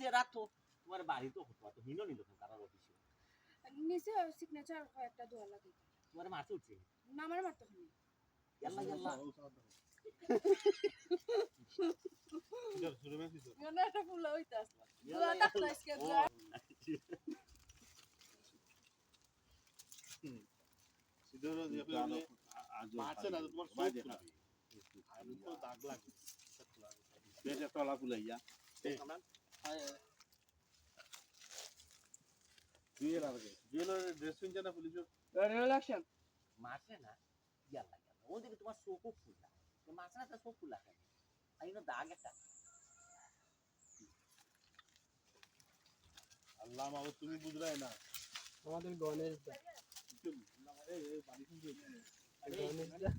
যে রাতো তোমার বাড়ি তো হতো তো হিনো নিল কারার অফিসে নিচে সিগনেচার একটা দোয়া লাগে তোমার মাছ উঠছে? না আমার মারতে হবে ইয়াল্লা ইয়াল্লা। মনে একটা ফুল হইতে আসলো। ইয়াল্লা, দোয়া থাকল ইয়াল্লা। আজকে ও, দোয়া বাড়ছে না তোমার চোখ ফুলাবে। আমি তো দাগ লাগে পেটে তলা ফুলাইয়া। আমরা জুয়েল কে জুয়েলের ড্রেস পিনছে না পুলিশ রিলাকশন মাছে না? ইয়াল্লা ইয়াল্লা ওদিকে তোমার চোখও ফুলা মাছ না তার চোখ ফুলা খায় আর ইনো দাগ একটা আল্লাহ মাহবুব তুমি বুঝলাই না। আমাদের গণেশ দা। গণেশ দা।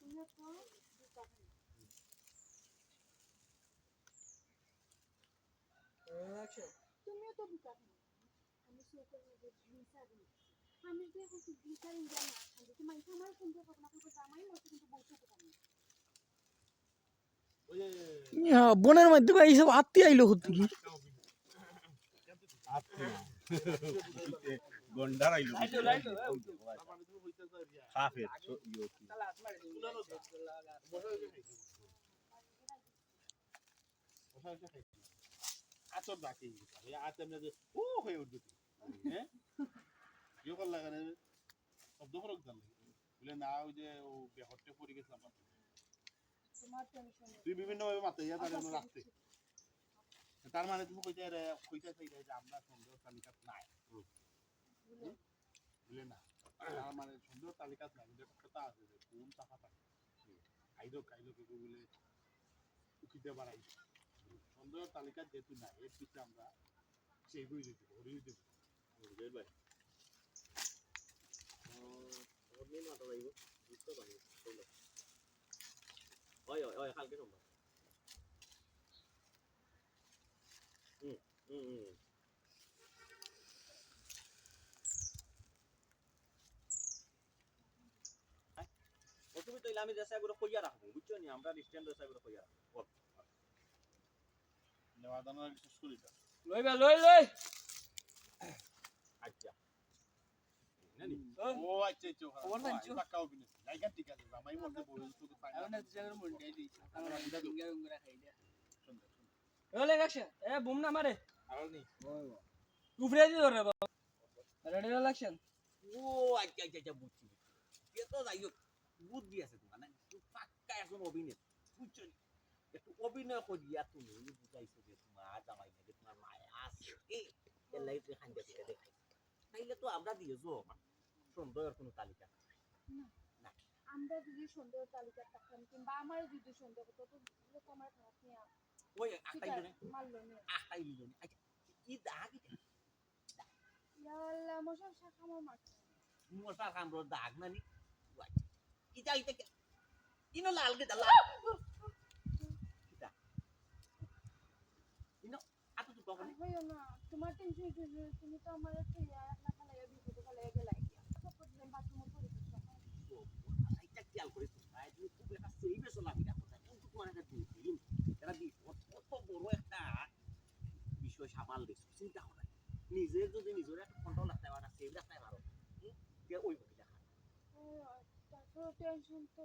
রিলাকশন তুমিও তো বুকা আমি চোখের মধ্যে গ্লিসারিন আমি যদি এখন গ্লিসারিন দিয়ে না খাই তোমার আমার সুন্দর কথা না কিন্তু জামাই মতো কিন্তু বলতে পারি ওই যে বনের মধ্যে এইসব আত্মি আইলো হতে কি গন্ডার আইলো লাইটো, লাইটো, কাফের ইয়ো কি? আচর ডাকে আচ এমনি ও হয়ে উঠবে হ্যাঁ? ইয়ে কর লাগানে শব্দ ফরক জান বলে না ওই যে ও বেহরতে পড়ে গেছিলাম তুই বিভিন্ন ভাবে মাথায় ইয়া তার রাখতে। তার মানে তুমি কইতে কইতে চাই যে আমরা সুন্দর তালিকাত নাই বুঝলে না। মানে সুন্দর নাই কথা আছে যে কোন চাপা থাকে খাইলো খাইলো কি বলে উঠিতে বাড়াই সুন্দর তালিকাত যেহেতু নাই এর পিছনে আমরা সেই বই দিতে হরি দিতে বুঝলে ভাই। মাথা যাইব বুঝতে পারি ওই ওই ওই কালকে সোমবার হুম হুম হুম ও তুমি তো আমি দেশে করে কইয়া রাখব বুঝছ নি? আমরা স্ট্যান্ড দেশে করে কইয়া রাখব। নেওয়া দানা শেষ করি লই বা লই লই। আচ্ছা। ও খবর নাই, চো। টাকাও বিনে জায়গা ঠিক আছে জামাই মধ্যে বই তো পাই এখন জায়গার মন্ডে দিই আমরা এটা তো- গুঙ্গা গুঙ্গা খাই দিয়া। সুন্দর রিলাকশন এ বুম না মারে। আর নেই উফরে দি ধরে বাবা। রেডি রিলাকশন ও আচ্ছা আচ্ছা আচ্ছা বুঝছি এ যাই হোক বুদ্ধি আছে না একজন অভিনেতা বুঝছ নি? একটু অভিনয় করিয়া তুমি বুঝাইছো যে তোমার জামাই নাকি তোমার মায়া আছে এই এর লাগে তুই খান্ডা থেকে দেখাই তাইলে তো আমরা দিয়েছ সুন্দর কোনো তালিকা নাই। আমরা যদি সুন্দর তালিকা থাকতাম কিংবা আমার যদি সুন্দর হতো তো আমার খারাপ নিয়ে ওই ঠিক আটাই জনে আছে মারলো নিয়ে আটাই জনে আচ্ছা কি দাগ এটা ইয়াল্লা মশার শাখা আমার মারছে মশার কামড় দাগ নানি ইটা ইটা ইনো লাল দালা কিটা ইনো আতো তো কখন হইও না তোমার টেনশন তুমি তো আমার একটা ইয়া না খালাইয়া বিপদে খালাইয়া গেলাই সাপোর্ট দিলাম বাথরুমে পড়ে গেছো এটা খেয়াল করে তোমরা তুমি খুব একটা সিরিয়াস লাগি না কথা কিন্তু তোমার একটা দিন দিন এটা বিপদ কত বড় একটা বিষয় সামাল দিছো চিন্তা করে নিজের যদি নিজের একটা কন্ট্রোল রাখতে পারো সেভ রাখতে পারো ওই বলি দেখা টেনশন তো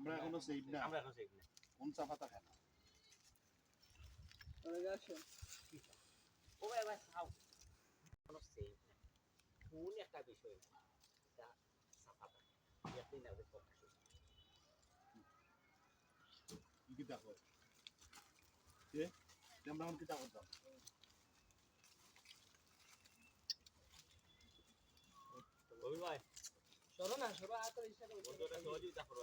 আমরা এখনও সেই দিন আমরা এখন সেই না কোন চাপা থাকে না। রিলাকশন ওবাই ওবাই সাও কোনো সেই না কোন একটা বিষয় এটা সাফা ইয়াতে না ওই কথা কিতা কর কে? আমরা এখন কিতা করতাম? রবি ভাই। সরো না সরো আতো ইচ্ছা করে বন্ধুরা সহযোগিতা করো